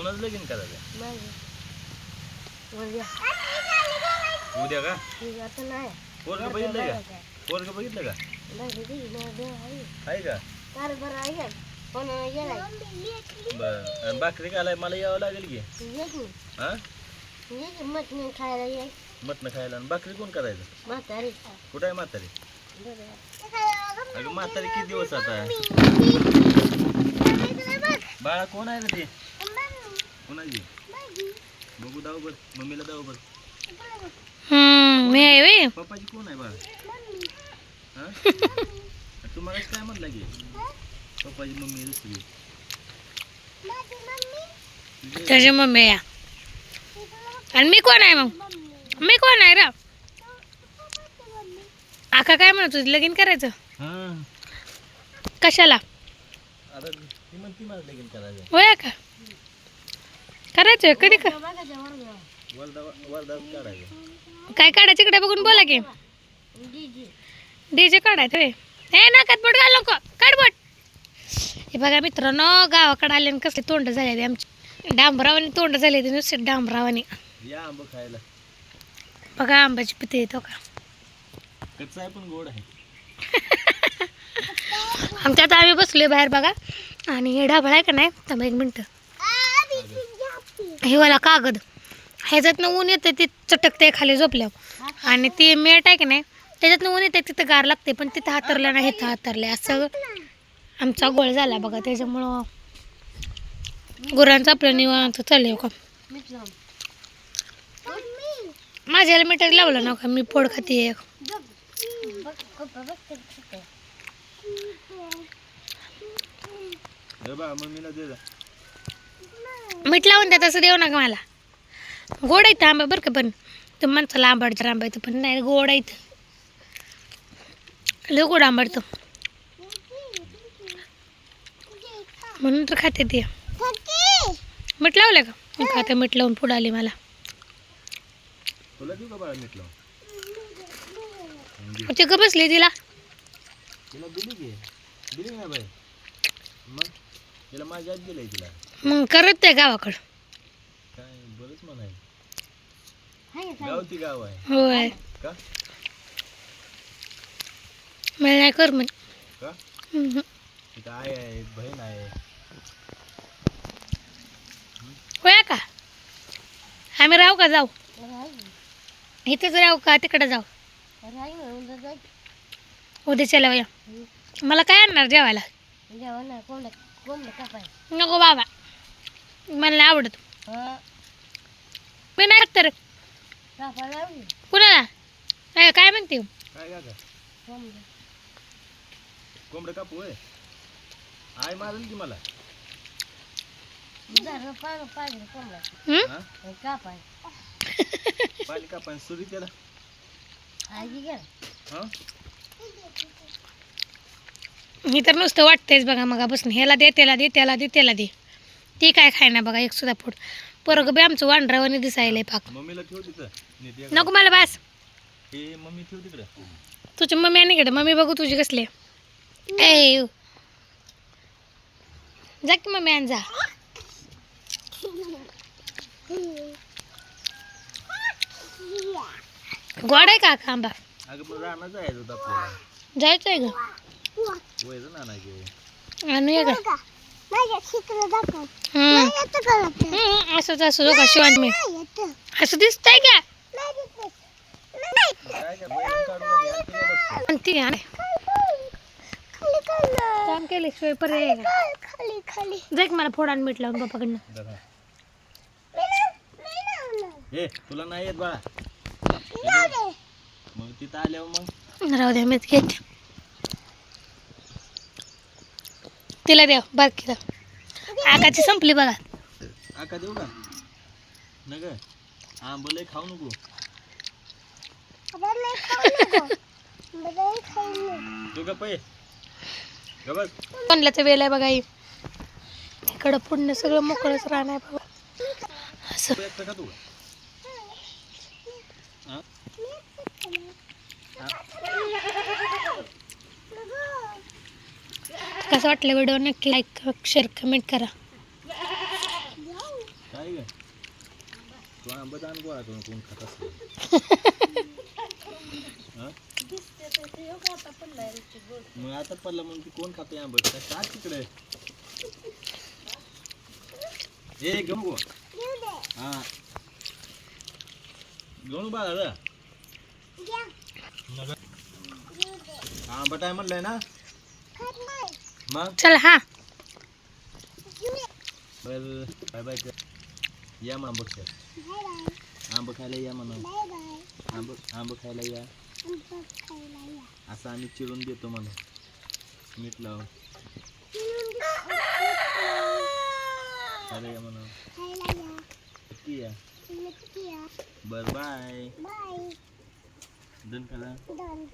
कुणाच लगीन करायचं माझं उद्या उद्या का ठीक आता नाही पोरग बघितलं का पोरग बघितलं का नाही ती नाही आहे आहे का कारभार आहे का पण गेलाय बर आणि भाकरी घालाय मला यावं लागेल की ये की हा ये की मटण खायला ये मटण खायला आणि भाकरी कोण करायचं म्हातारी कुठं आहे म्हातारी अगं म्हातारी किती दिवस आता बाळा कोण आहे ना ते कोणाची? बघू दाव बर. मम्मीला दाव बर. मी आहे वे पप्पाची कोण आहे हा? तुम्हाला काय म्हणलं की? पप्पाची मम्मी दुसरी. त्याची मम्मी? या आणि मी कोण आहे मग? मी कोण आहे रा? आका काय म्हणत होती? लगीन करायचं? हा. कशाला? होय का करायचं कधी का काय काढायचं इकडे बघून बोला की. डीजे काढायचं होय. हे ना बोट घाल नको. काढबोट. हे बघा मित्रांनो गावाकडे आले आणि कसले तोंड झाले ते आमचे. डांबरावानी तोंड झाले ते नुसते डांबरावानी. या आंब खायला. बघा आंब्याची पिते येतो का. कच्चा आहे पण गोड आहे. आमच्यात आम्ही बसलोय बाहेर बघा. आणि हे ढाबळ आहे का नाही? तर एक मिनटं. हिवाला कागद. ह्याच्यातनं ऊन येतं ते चटकते खाली झोपल्यावर. आणि ते मेट आहे की नाही त्याच्यातनं ऊन येते तिथं गार लागते पण तिथं हातरलं नाही इथं हातरलं असं आमचा गोळ झाला बघा त्याच्यामुळं गुरांचा आपलं निवांत चालेल का माझ्याला मीटर लावलं ना का मी पोड खाते एक. मम्मीला दे जा. मीठ लावून द्या तसं देऊ नका मला. गोड आहे आंबा बरं का पण. तुम्ही माणसाला आंबाडतं आंबायचं पण नाही गोड आहे लय गोड आंबाडतं. म्हणून तर खाते ते. मीठ लावलं का? मी खाते मीठ लावून पुढं आली मला. ते का बसली तिला. तिला दिली की. दिली ना बाई? मग? तिला माझ्या तिला. मग करत ते गावाकडं. काय बरंच म्हणाय गाव ती गाव आहे. होय. का? मला नाही कर म्हण. का? हम्म. तिथं आई आहे बहीण आहे. होय का? आम्ही राहू का जाऊ? इथंच राहू का? तिकडं जाऊ? उद्या चला या मला काय आणणार जेवायला? नको बाबा. मला नाही आवडत. मी नाही तर. कुणाला? ए, काय म्हणते? कोंबडं. कापू आई मारेल की मला? हं? हा? पाणी कापाय सुरी त्याला. हा? मी तर नुसतं वाटतेच बघा मगापासून. ह्याला दे त्याला दे त्याला दे त्याला दे. ती काय खाय ना बघा एक सुद्धा फूड पोरग बी आमचं वांढरावानी दिसायलंय पाक. मम्मीला ठेव तिथं. नीट एक- नको मला बास. हे मम्मी ठेव तिकडं. तुझी मम्मी आणि इकडे. मम्मी बघू तुझी कसली आहे. ए जा की मम्मी आण जा. गोड आहे का आंबा अगं पण राहणार जायचं होतं आपल्याला. जायचं आहे ग. वयचं ना नाही आणू ये का असंच असं का मी? असं दिसतंय का? पर्याय मला फोडान मीठ लावून बापाकडनं. दादा. ए तुला नाही येत बाळा. मग तिथं आल्यावर मग? राहू द्या मीच घेते. तिला द्या बारकीला आकाची संपली बघा. आका देऊ का? न ग आंब लय खाऊ नको. तू का पै ग बस. कोणल्याचं वेळ आहे बघा इकडं पुढनं सगळं मोकळंच राहणार बघा. असं. का तू? कसं वाटलं व्हिडिओ नक्की लाईक शेअर कमेंट करा आंबा दान गोळा करून कोण खात असेल हा? मग आता पडला मग ती कोण खाते आंबट काय तिकडे ए घेऊन हा घेऊन बाळा आंबट आहे म्हणलंय ना मग चल हा बर बाय बाय कर. या मग आंबट खाय आंब खायला या म्हणा आंब आंब खायला या असं आम्ही चिरून देतो म्हणा मीठ लावून खायला या म्हणा नक्की या बर बाय Bye. डन खाला Done.